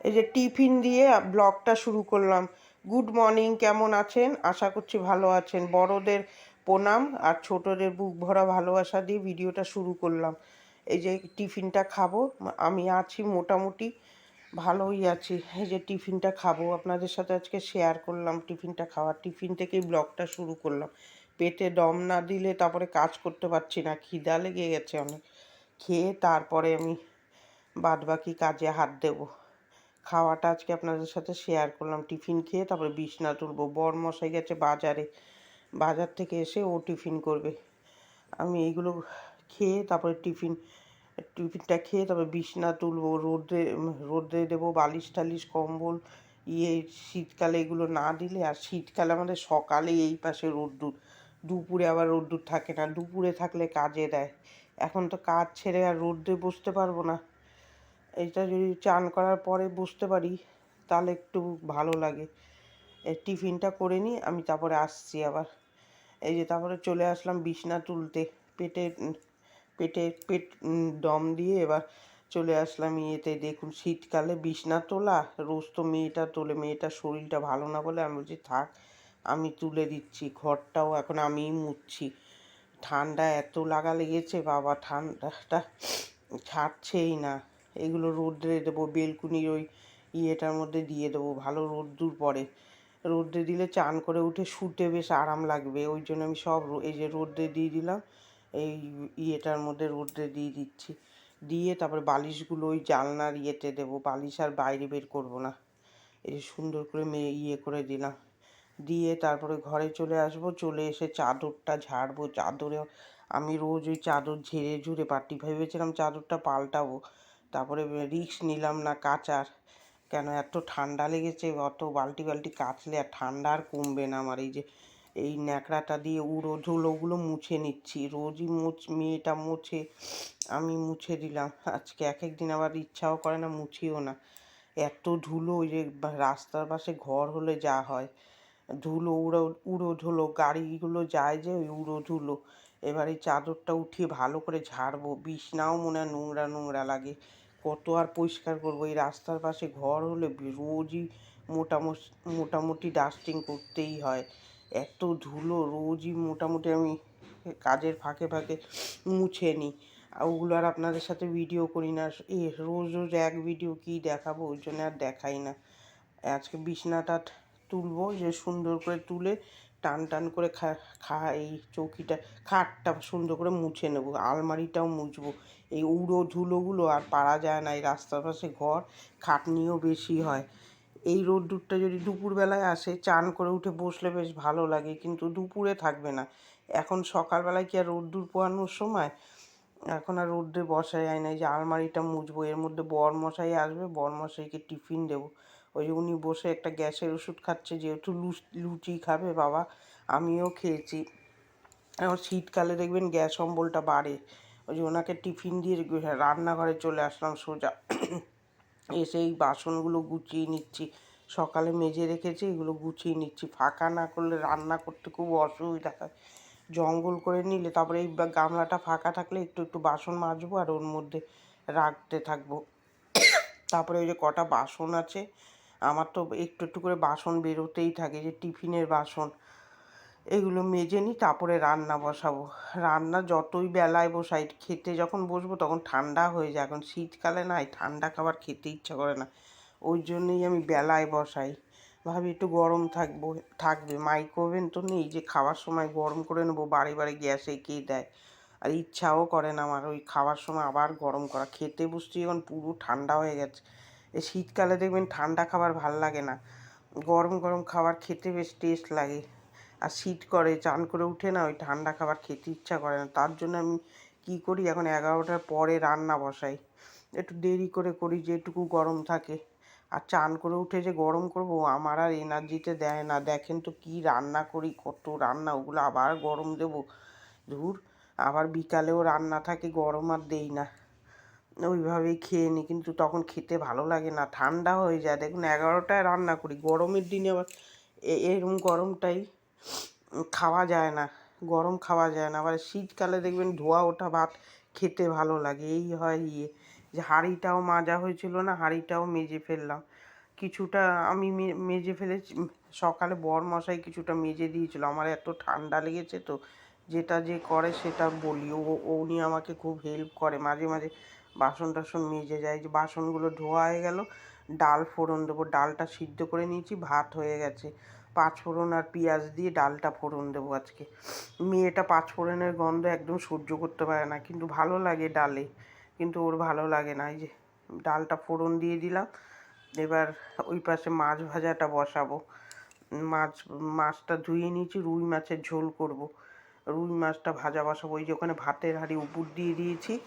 এই যে টিফিন দিয়ে ব্লগটা শুরু করলাম। গুড মর্নিং, কেমন আছেন? আশা করছি ভালো আছেন। বড়দের প্রণাম আর ছোটদের বুক ভরা ভালোবাসা দিয়ে ভিডিওটা শুরু করলাম। এই যে টিফিনটা খাব, আমি আছি মোটামুটি ভালোই আছি। এই যে টিফিনটা খাব, আপনাদের সাথে আজকে শেয়ার করলাম টিফিনটা খাওয়ার। টিফিন থেকেই ব্লগটা শুরু করলাম। পেটে দম না দিলে তারপরে কাজ করতে পারছি না, খিদা লেগে গেছে অনেক। খেয়ে তারপরে আমি বাদ বাকি কাজে হাত দেবো। খাওয়াটা আজকে আপনাদের সাথে শেয়ার করলাম। টিফিন খেয়ে তারপরে বিছনা তুলবো। বর মশাই গেছে বাজারে। বাজার থেকে এসে ও টিফিন করবে। আমি এইগুলো খেয়ে তারপরে টিফিন টিফিনটা খেয়ে তারপরে বিছনা তুলবো। রোদে রোদে দেবো বালিশ টালিশ, কম্বল ইয়ে শীতকালে এগুলো না দিলে আর শীতকালে আমাদের সকালে এই পাশে রোদ্দুর। দুপুরে আবার রোদ্দুর থাকে না। দুপুরে থাকলে কাজে দেয়। এখন তো কাজ ছেড়ে আর রোদ্রে বসতে পারব না। এটা যদি চান করার পরে বসতে পারি, তাহলে একটু ভালো লাগে। টিফিনটা করে নিই, আমি তারপরে আসছি আবার। এই যে তারপরে চলে আসলাম বিছনা তুলতে। পেটে পেটে, পেট দম দিয়ে এবার চলে আসলাম ইয়েতে। দেখুন শীতকালে বিছনা তোলা, রোজ তো মেয়েটা তোলে মেয়েটার শরীরটা ভালো না বলে আমি বলছি, থাক, আমি তুলে দিচ্ছি, ঘরটাও এখন আমিই মুছছি। ঠান্ডা এত লাগা লেগেছে, বাবা, ঠান্ডাটা ছাড়ছেই না। এগুলো রোদ্রে দেবো, বেলকুনির ওই ইয়েটার মধ্যে দিয়ে দেবো, ভালো রোদ্দুর পড়ে। রোদ্রে দিলে চান করে উঠে শুতে বেশ আরাম লাগবে, ওই জন্য আমি সব এই যে রোদ্রে দিয়ে দিলাম, এই ইয়েটার মধ্যে রোদ্রে দিয়ে দিচ্ছি। দিয়ে তারপরে বালিশগুলো ওই জানলার ইয়েতে দেবো, বালিশ আর বাইরে বের করব না। এই যে সুন্দর করে মেয়ে ইয়ে করে দিলাম। দিয়ে তারপরে ঘরে চলে আসব, চলে এসে চাদরটা ঝাড়বো। চাদরে আমি রোজ ওই চাদর ঝেড়ে ঝুড়ে পাটি ভেবেছিলাম চাদরটা পাল্টাবো। তারপরে রিক্স নিলাম না কাচার। কেন? এত ঠান্ডা লেগেছে, অত বালতি বালতি কাচলে আর ঠান্ডা আর কমবে না আমার। এই যে, এই ন্যাকড়াটা দিয়ে উড়ো ধুলোগুলো মুছে নিচ্ছি। রোজই মুছ, মেয়েটা মুছে, আমি মুছে দিলাম। আজকে এক এক দিন আবার ইচ্ছাও করে না, মুছিও না। এত ধুলো, ওই যে রাস্তার পাশে ঘর হলে যা হয়। ধুলো, উড়ো উড়ো ধুলো গাড়িগুলো যায় যে ওই উড়ো ধুলো এবার এই চাদরটা উঠিয়ে ভালো করে ঝাড়বো। বিছনাও মনে হয় নোংরা নোংরা লাগে। কত আর পরিষ্কার করব? এই রাস্তার পাশে ঘর হলে রোজই মোটামুটি মোটামুটি ডাস্টিং করতেই হয়। এত ধুলো রোজই মোটামুটি আমি কাজের ফাঁকে ফাঁকে মুছে নিই। ওগুলো আর আপনাদের সাথে ভিডিও করি না। এ, রোজ রোজ এক ভিডিও কী দেখাবো? ওই জন্য আর দেখাই না। আজকে বিছনাটা তুলবো, যে সুন্দর করে তুলে টান টান করে খা খা, এই চৌকিটা, খাটটা সুন্দর করে মুছে নেব, আলমারিটাও মুছবো। এই উড়ো ধুলোগুলো আর পারা যায় না, এই রাস্তার পাশে ঘর খাটনিও বেশি হয়। এই রোদ্দুরটা যদি দুপুরবেলায় আসে, চান করে উঠে বসলে বেশ ভালো লাগে, কিন্তু দুপুরে থাকবে না। এখন সকালবেলায় কি আর রোদ্দুর পোয়ানোর সময়? এখন আর রোদ্রে বসা যায় না, এই যে আলমারিটা মুছবো, এর মধ্যে বর মশাই আসবে বর মশাইকে টিফিন দেবো। ওই যে উনি বসে একটা গ্যাসের ওষুধ খাচ্ছে, যেহেতু লুচ- লুচি খাবে বাবা, আমিও খেয়েছি। এখন শীতকালে দেখবেন গ্যাস অম্বলটা বাড়ে। ওই যে ওনাকে টিফিন দিয়ে রান্নাঘরে চলে আসলাম সোজা। এসে এই বাসনগুলো গুছিয়ে নিচ্ছি। সকালে মেজে রেখেছি, এগুলো গুছিয়ে নিচ্ছি। ফাঁকা না করলে রান্না করতে খুব অসুবিধা হয়। জঙ্গল করে নিলে, তারপরে এই গামলাটা ফাঁকা থাকলে একটু একটু বাসন মাজবো আর ওর মধ্যে রাখতে থাকব। তারপরে ওই যে কটা বাসন আছে আমার তো একটু একটু করে বাসন বেরোতেই থাকে যে টিফিনের বাসন, এগুলো মেজে নিই, তারপরে রান্না বসাবো। রান্না যতই বেলায় বসাই, খেতে যখন বসবো তখন ঠান্ডা হয়ে যায়। এখন শীতকালে না ঠান্ডা খাবার খেতে ইচ্ছা করে না। ওই জন্যই আমি বেলায় বসাই। ভাবি একটু গরম থাকব, থাকবে। মাইক্রোওভেন তো নেই যে খাওয়ার সময় গরম করে নেব, বাড়ি বাড়ি গ্যাসে কে দেয়। আর ইচ্ছাও করে না আমার, ওই খাওয়ার সময় আবার গরম করা। খেতে বসছি, এখন পুরো ঠান্ডা হয়ে গেছে। শীতকালে দেখবেন ঠান্ডা খাবার ভালো লাগে না। গরম গরম খাবার খেতে বেশ টেস্ট লাগে। আর শীত করে, চান করে উঠে না ওই ঠান্ডা খাবার খেতে ইচ্ছা করে না। তার জন্য আমি কী করি, এখন এগারোটার পরে রান্না বসাই। একটু দেরি করে করি যেটুকু গরম থাকে। আর চান করে উঠে যে গরম করব, আমার আর এনার্জিতে দেয় না। দেখেন তো কি রান্না করি, কত রান্না, ওগুলো আবার গরম দেব। ধুর, আবার বিকালেও রান্না থাকে, গরম আর দেই না। ওইভাবেই খেয়ে নিই, কিন্তু তখন খেতে ভালো লাগে না, ঠান্ডা হয়ে যায়। দেখুন, এগারোটায় রান্না করি, গরমের দিনে আবার এ- এরম গরমটাই খাওয়া যায় না, গরম খাওয়া যায় না। আবার শীতকালে দেখবেন ধোয়া ওঠা ভাত খেতে ভালো লাগে, এই হয় ইয়ে। যে হাঁড়িটাও মাজা হয়েছিল না, হাঁড়িটাও মেজে ফেললাম। কিছুটা আমি মেজে ফেলেছি, সকালে বর মশাই কিছুটা মেজে দিয়েছিল। আমার এত ঠান্ডা লেগেছে তো, যেটা যে করে সেটা বলি। ও উনি আমাকে খুব হেল্প করে, মাঝে মাঝে বাসন টাসন মেজে যায়, যে বাসনগুলো ধোয়া হয়ে গেল, ডাল ফোড়ন দেবো, ডালটা সিদ্ধ করে নিয়েছি, ভাত হয়ে গেছে। পাঁচ ফোড়ন আর পেঁয়াজ দিয়ে ডালটা ফোড়ন দেবো আজকে। মেয়েটা পাঁচ ফোড়নের গন্ধ একদম সহ্য করতে পারে না, কিন্তু ভালো লাগে ডালে, কিন্তু ওর ভালো লাগে না। এই যে ডালটা ফোড়ন দিয়ে দিলাম, এবার ওই পাশে মাছ ভাজাটা বসাবো। মাছ, মাছটা ধুয়ে নিয়েছি, রুই মাছের ঝোল করব। রুই মাছটা ভাজা বসাবো, ওই যে ওখানে ভাতের হাঁড়ি উপর দিয়ে দিয়েছি।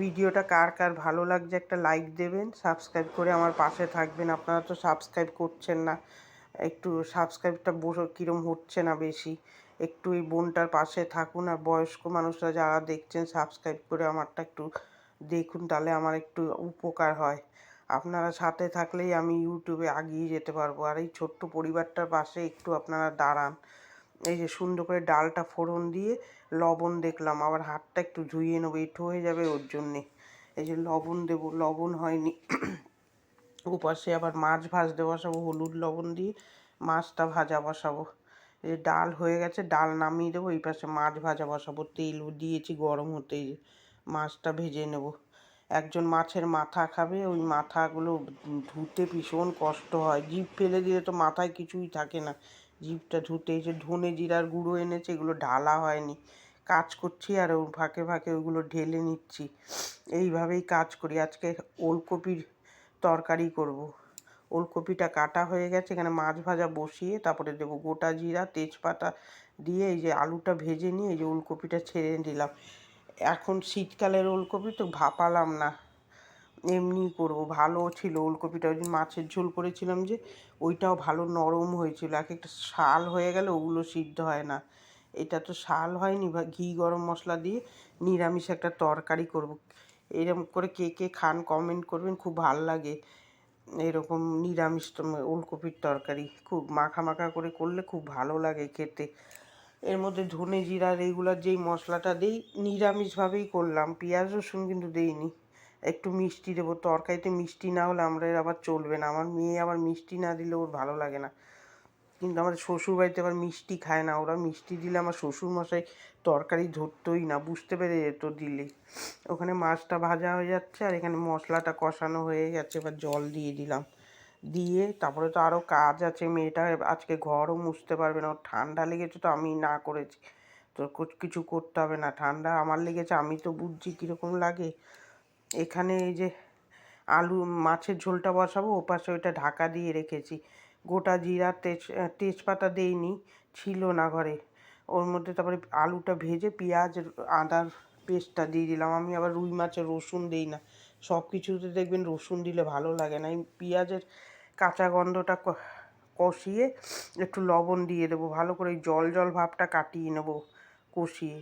ভিডিওটা কার কার ভালো লাগছে একটা লাইক দেবেন সাবস্ক্রাইব করে আমার পাশে থাকবেন। আপনারা তো সাবস্ক্রাইব করছেন না, একটু সাবস্ক্রাইবটা বসে, কীরম হচ্ছে না বেশি? একটু এই বোনটার পাশে থাকুন আর বয়স্ক মানুষরা যারা দেখছেন সাবস্ক্রাইব করে আমারটা একটু দেখুন, তাহলে আমার একটু উপকার হয়। আপনারা সাথে থাকলেই আমি ইউটিউবে এগিয়ে যেতে পারব। আর এই ছোট্ট পরিবারটার পাশে একটু আপনারা দাঁড়ান। এই যে সুন্দর করে ডালটা ফোড়ন দিয়ে লবণ দেখলাম, আবার হাতটা একটু ধুইয়ে নেব এঁঠো হয়ে যাবে ওর জন্যে। এই যে লবণ দেবো, লবণ হয়নি। ওপাশে আবার মাছ ভাজতে বসাবো, হলুদ লবণ দিয়ে মাছটা ভাজা বসাবো। এই ডাল হয়ে গেছে, ডাল নামিয়ে দেবো, এই পাশে মাছ ভাজা বসাবো। তেল দিয়েছি, গরম হতে মাছটা ভেজে নেব। একজন মাছের মাথা খাবে, ওই মাথাগুলো ধুতে ভীষণ কষ্ট হয়, জিভ ফেলে দিলে তো মাথায় কিছুই থাকে না। জিভটা ধুতে যে ধনে জিরার গুঁড়ো এনেছে, এগুলো ঢালা হয়নি। কাজ করছি আর ওর ফাঁকে ফাঁকে ওগুলো ঢেলে নিচ্ছি। এইভাবেই কাজ করি। আজকে ওলকপির তরকারি করব। ওলকপিটা কাটা হয়ে গেছে, এখানে মাছ ভাজা বসিয়ে তারপরে দেবো গোটা জিরা, তেজপাতা দিয়ে এই যে আলুটা ভেজে নিয়ে এই যে ওলকপিটা ছেড়ে দিলাম। এখন শীতকালের ওলকপি তো ভাপালাম না। এমনি করব, ভালো ছিল ওলকপিটা, ওই দিন মাছের ঝোল করেছিলাম যে, ওইটাও ভালো নরম হয়েছিল, এক একটা শাল হয়ে গেলে ওগুলো সিদ্ধ হয় না। এটা তো শাল হয়নি, বা ঘি গরম মশলা দিয়ে নিরামিষ একটা তরকারি করব। এরকম করে কে কে খান কমেন্ট করবেন, খুব ভালো লাগে। এরকম নিরামিষ ওলকপির তরকারি, খুব মাখা মাখা করে করলে খুব ভালো লাগে খেতে। এর মধ্যে ধনে জিরা রেগুলার যেই মশলাটা দিই, নিরামিষভাবেই করলাম, পেঁয়াজ রসুন কিন্তু দেইনি। একটু মিষ্টি দেবো, তরকারিতে মিষ্টি না হলে আমরা আবার চলবে না। আমার মেয়ে আবার মিষ্টি না দিলে ওর ভালো লাগে না। কিন্তু আমাদের শ্বশুর বাড়িতে আবার মিষ্টি খায় না। ওরা মিষ্টি দিলে আমার শ্বশুর মশাই তরকারি ধরতোই না, বুঝতে পেরে যেত দিলে ওখানে মাছটা ভাজা হয়ে যাচ্ছে আর এখানে মশলাটা কষানো হয়ে গেছে, এবার জল দিয়ে দিলাম। দিয়ে তারপরে তো আরও কাজ আছে, মেয়েটা আজকে ঘরও মুছতে পারবে না। ওর ঠান্ডা লেগেছে তো আমি না করেছি। তো কিছু করতে হবে না। ঠান্ডা আমার লেগেছে, আমি তো বুঝছি কীরকম লাগে। এখানে এই যে আলু, মাছের ঝোলটা বসাবো, ওপাশে ওইটা ঢাকা দিয়ে রেখেছি। গোটা জিরা, তেজ, তেজপাতা দেইনি, ছিল না ঘরে। ওর মধ্যে তারপরে আলুটা ভেজে পেঁয়াজ, আদার পেস্টটা দিয়ে দিলাম। আমি আবার রুই মাছের রসুন দিই না। সব কিছুতে দেখবেন রসুন দিলে ভালো লাগে না। এই পেঁয়াজের কাঁচা গন্ধটা কষিয়ে একটু লবণ দিয়ে দেবো। ভালো করে জল জল ভাবটা কাটিয়ে নেব কষিয়ে।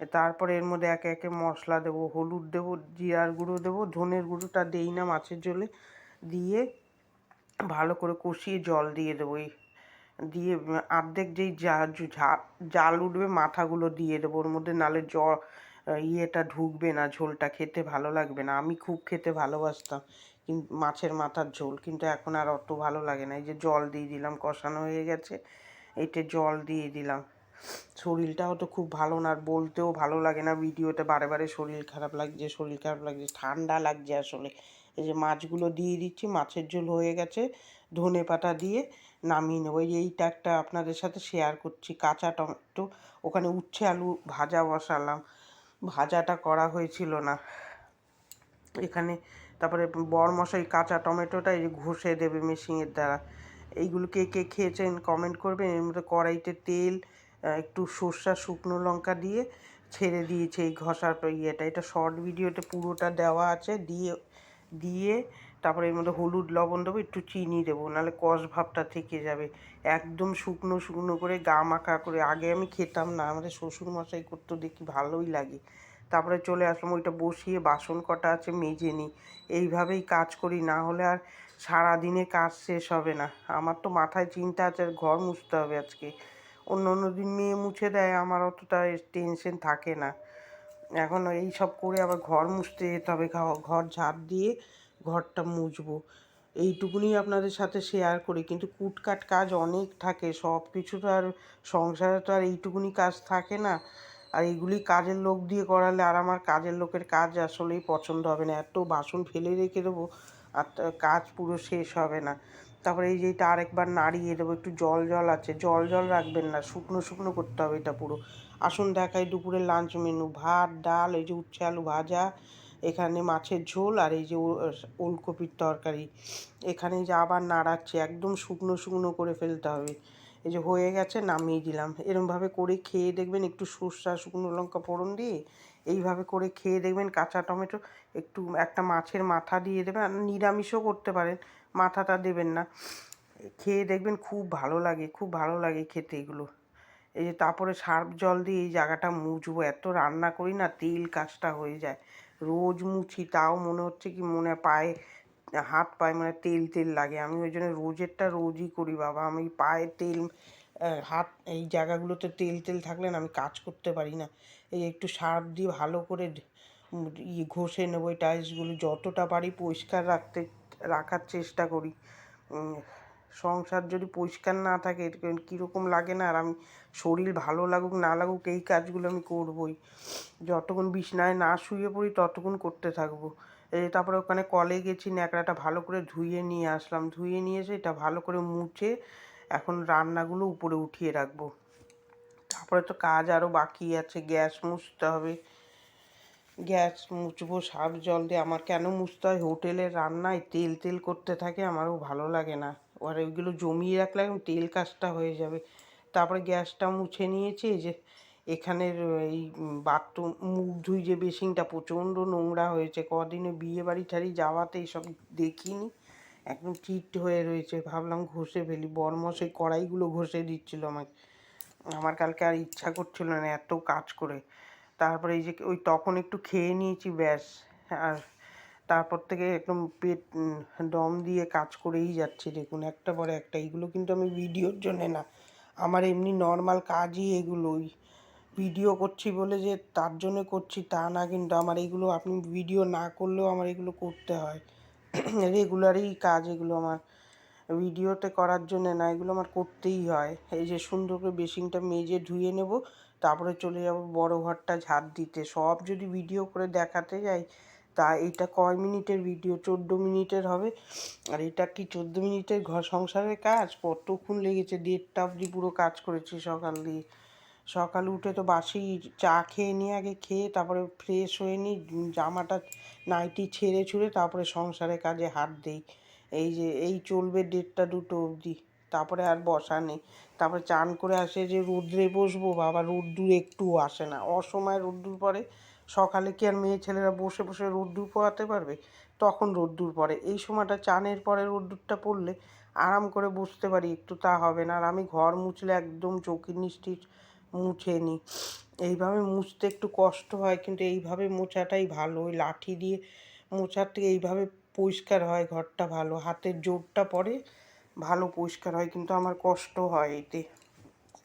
তারপরে এর মধ্যে একে একে মশলা দেবো, হলুদ দেবো, জিরার গুঁড়ো দেবো, ধনের গুঁড়োটা দেই না মাছের ঝোলে, দিয়ে ভালো করে কষিয়ে জল দিয়ে দেবো। এই দিয়ে অর্ধেক যেই জাল উঠবে মাথাগুলো দিয়ে দেবো ওর মধ্যে, নালে জ, ইয়েটা ঢুকবে না ঝোলটা, খেতে ভালো লাগবে না। আমি খুব খেতে ভালোবাসতাম কিন্তু মাছের মাথার ঝোল, কিন্তু এখন আর অত ভালো লাগে না। এই যে জল দিয়ে দিলাম, কষানো হয়ে গেছে, এতে জল দিয়ে দিলাম। শরীরটাও তো খুব ভালো না, আর বলতেও ভালো লাগে না ভিডিওতে বারে বারে শরীর খারাপ লাগছে, শরীর খারাপ লাগছে, ঠান্ডা লাগছে আসলে। এই যে মাছগুলো দিয়ে দিচ্ছি, মাছের ঝোল হয়ে গেছে, ধনে পাতা দিয়ে নামিয়ে নেব। এই এইটা একটা আপনাদের সাথে শেয়ার করছি, কাঁচা টমেটো, ওখানে উচ্ছে আলু ভাজা বসালাম। ভাজাটা করা হয়েছিল না। এখানে তারপরে বর মশাই কাঁচা টমেটোটা এই যে ঘষে দেবে মেশিনের দ্বারা। এইগুলো কে কে খেয়েছেন কমেন্ট করবেন, এর মধ্যে কড়াইতে তেল একটু সর্ষা, শুকনো লঙ্কা দিয়ে ছেড়ে দিয়েছে এই ঘষার ইয়েটা। এটা শর্ট ভিডিওতে পুরোটা দেওয়া আছে, দিয়ে দিয়ে তারপরে এর মধ্যে হলুদ, লবণ দেবো, একটু চিনি দেবো, নাহলে কষ ভাবটা থেকে যাবে। একদম শুকনো শুকনো করে গা মাখা করে, আগে আমি খেতাম না, আমাদের শ্বশুর মশাই করতো, দেখি ভালোই লাগে। তারপরে চলে আসলাম, ওইটা বসিয়ে বাসন কটা আছে মেজে নিই। এইভাবেই কাজ করি, না হলে আর সারাদিনে কাজ শেষ হবে না। আমার তো মাথায় চিন্তা আছে ঘর মুছতে হবে আজকে। অন্য অন্য দিন মেয়ে মুছে দেয়, আমার অতটা টেনশন থাকে না। এখন এই সব করে আবার ঘর মুছতে যেতে হবে ঘর ঝাড় দিয়ে ঘরটা মুছবো। এইটুকুনি আপনাদের সাথে শেয়ার করি, কিন্তু কুটকাট কাজ অনেক থাকে, সব কিছু তো আর সংসারে তো আর এইটুকুনি কাজ থাকে না। আর এইগুলি কাজের লোক দিয়ে করালে আর আমার কাজের লোকের কাজ আসলেই পছন্দ হবে না, এত বাসন ফেলে রেখে দেবো, আর কাজ পুরো শেষ হবে না। তারপরে এই যে এটা আরেকবার নাড়িয়ে দেবো, একটু জল জল আছে। জল জল রাখবেন না, শুকনো শুকনো করতে হবে এটা পুরো। আসুন দেখাই দুপুরের লাঞ্চ মেনু ভাত, ডাল, এই যে উচ্ছে আলু ভাজা, এখানে মাছের ঝোল আর এই যে ওলকপির তরকারি। এখানে যে আবার নাড়াচ্ছে, একদম শুকনো শুকনো করে ফেলতে হবে। এই যে হয়ে গেছে, নামিয়ে দিলাম। এরমভাবে করে খেয়ে দেখবেন একটু সর্ষা, শুকনো লঙ্কা ফোড়ন দিয়ে এইভাবে করে খেয়ে দেখবেন কাঁচা টমেটো একটু একটা মাছের মাথা দিয়ে দেবেন। আর নিরামিষও করতে পারেন। মাথাটা দেবেন না। খেয়ে দেখবেন খুব ভালো লাগে, খুব ভালো লাগে খেতে এগুলো। এই যে তারপরে সার্ফ জল দিয়ে এই জায়গাটা মুছবো, এত রান্না করি না, তেল কাজটা হয়ে যায়। রোজ মুছি, তাও মনে হচ্ছে কি মনে পায়ে, হাত পায়ে মানে তেল তেল লাগে। আমি ওই জন্য রোজেরটা রোজই করি বাবা। আমি পায়ে তেল হাত, এই জায়গাগুলোতে তেল তেল থাকলে না আমি কাজ করতে পারি না। এই একটু সার্ফ দিয়ে ভালো করে ঘষে নেব এই টাইলসগুলো যতটা পারি পরিষ্কার রাখতে রাখার চেষ্টা করি। সংসার যদি পরিষ্কার না থাকে কীরকম লাগে না? আর আমি শরীর ভালো লাগুক, না লাগুক, এই কাজগুলো আমি করবই। যতক্ষণ বিছনায় না শুয়ে পড়ি, ততক্ষণ করতে থাকব। তারপরে ওখানে কলে গেছি, ন্যাকড়াটা ভালো করে ধুয়ে নিয়ে আসলাম। ধুয়ে নিয়ে এসে এটা ভালো করে মুছে এখন রান্নাগুলো উপরে উঠিয়ে রাখব। তারপরে তো কাজ আরও বাকি আছে, গ্যাস মুছতে হবে। গ্যাস মুছবো সার্ফ জল দিয়ে। আমার কেন মুছতে হয়? হোটেলের রান্নায় তেল তেল করতে থাকে, আমারও ভালো লাগে না। আর ওইগুলো জমিয়ে রাখলে একদম তেল কাজটা হয়ে যাবে। তারপরে গ্যাসটা মুছে নিয়েছি যে এখানের এই বাথরুম, মুখ ধুই যে বেসিনটা, প্রচণ্ড নোংরা হয়েছে। কদিনে বিয়ে বাড়ি ঠাড়ি যাওয়াতে এইসব দেখিনি। একদম চিট হয়ে রয়েছে। ভাবলাম ঘষে ফেলি। বরমশাই কড়াইগুলো ঘষে দিচ্ছিল আমাকে। আমার কালকে আর ইচ্ছা করছিল না এত কাজ করে। তারপরে এই যে ওই তখন একটু খেয়ে নিয়েছি, ব্যাস। আর তারপর থেকে একদম পেট দম দিয়ে কাজ করেই যাচ্ছে। দেখুন, একটা পরে একটা। এইগুলো কিন্তু আমি ভিডিওর জন্যে না, আমার এমনি নর্মাল কাজই এগুলোই। ভিডিও করছি বলে যে তার জন্য করছি তা না, কিন্তু আমার এগুলো আপনি ভিডিও না করলেও আমার এগুলো করতে হয়। রেগুলারই কাজ এগুলো আমার। ভিডিওতে করার জন্য না, এগুলো আমার করতেই হয়। এই যে সুন্দর করে বেসিনটা মেজে ধুয়ে নেব। তারপরে চলে যাব বড় ঘরটা ঝাড় দিতে। সব যদি ভিডিও করে দেখাতে যাই, তা এটা কয় মিনিটের ভিডিও চোদ্দ মিনিটের হবে। আর এটা কি চোদ্দ মিনিটের ঘর সংসারের কাজ? কতক্ষণ লেগেছে? দেড়টা অবধি পুরো কাজ করেছি সকাল দিয়ে। সকালে উঠে তো বাসি চা খেয়ে নিয়ে আগে খেয়ে, তারপরে ফ্রেশ হয়ে নিই, জামাটা নাইটি ছেড়ে ছুড়ে তারপরে সংসারের কাজে হাত দিই। এই যে, এই চলবে দেড়টা দুটো অবধি। তারপরে আর বসা নেই। তারপরে চান করে আসে যে রোদ্রে বসবো, বাবা রোদ্দুর একটুও আসে না। অসময় রোদ্দুর পরে সকালে কি আর মেয়ে ছেলেরা বসে বসে রোদ্দুর পোয়াতে পারবে? তখন রোদ্দুর পড়ে। এই সময়টা চানের পরে রোদ্দুরটা পড়লে আরাম করে বসতে পারি, একটু তা হবে না। আর আমি ঘর মুছলে একদম চৌকির নিচটি মুছে নিই এইভাবে মুছতে একটু কষ্ট হয়, কিন্তু এইভাবে মোছাটাই ভালো। ওই লাঠি দিয়ে মোছার থেকে এইভাবে পরিষ্কার হয়, ঘরটা ভালো। হাতের জোরটা পড়ে ভালো পরিষ্কার হয়, কিন্তু আমার কষ্ট হয় এতে।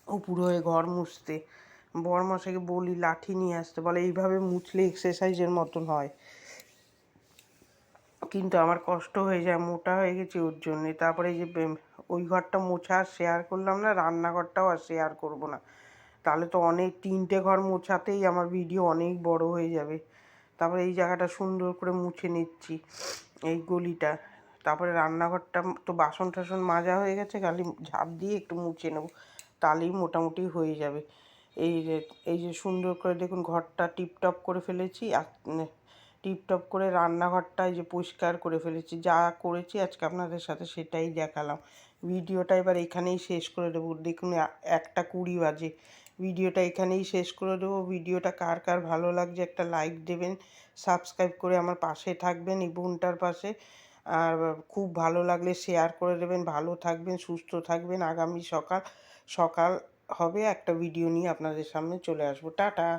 উপুর হয়ে ঘর মুছতে। বরমশাইকে বলি, লাঠি নিয়ে আসতে। বলে, এইভাবে মুছলে এক্সারসাইজের মতন হয়। কিন্তু আমার কষ্ট হয়ে যায়, মোটা হয়ে গেছে ওর জন্যে। তারপরে যে ওই ঘরটা মোছা শেয়ার করলাম না, রান্নাঘরটাও আর শেয়ার করব না। তাহলে তো অনেক, তিনটে ঘর মোছাতেই আমার ভিডিও অনেক বড় হয়ে যাবে। তারপরে এই জায়গাটা সুন্দর করে মুছে নিচ্ছি, এই গলিটা। তারপরে রান্নাঘরটা তো বাসন টাসন মাজা হয়ে গেছে, খালি ঝাঁপ দিয়ে একটু মুছে নেব। তাহলেই মোটামুটি হয়ে যাবে। এই যে এই যে সুন্দর করে দেখুন ঘরটা টিপটপ করে ফেলেছি, আর টিপটপ করে রান্নাঘরটা এই যে পরিষ্কার করে ফেলেছি। যা করেছি আজকে আপনাদের সাথে সেটাই দেখালাম। ভিডিওটা এবার এখানেই শেষ করে দেবো। দেখুন একটা কুড়ি বাজে। ভিডিওটা এখানেই শেষ করে দেবো। ভিডিওটা কার কার ভালো লাগছে একটা লাইক দেবেন, সাবস্ক্রাইব করে আমার পাশে থাকবেন, এই বোনটার পাশে। আর খুব ভালো লাগলে শেয়ার করে দেবেন। ভালো থাকবেন, সুস্থ থাকবেন। আগামী সকাল সকাল হবে একটা ভিডিও নিয়ে আপনাদের সামনে চলে আসব। টাটা!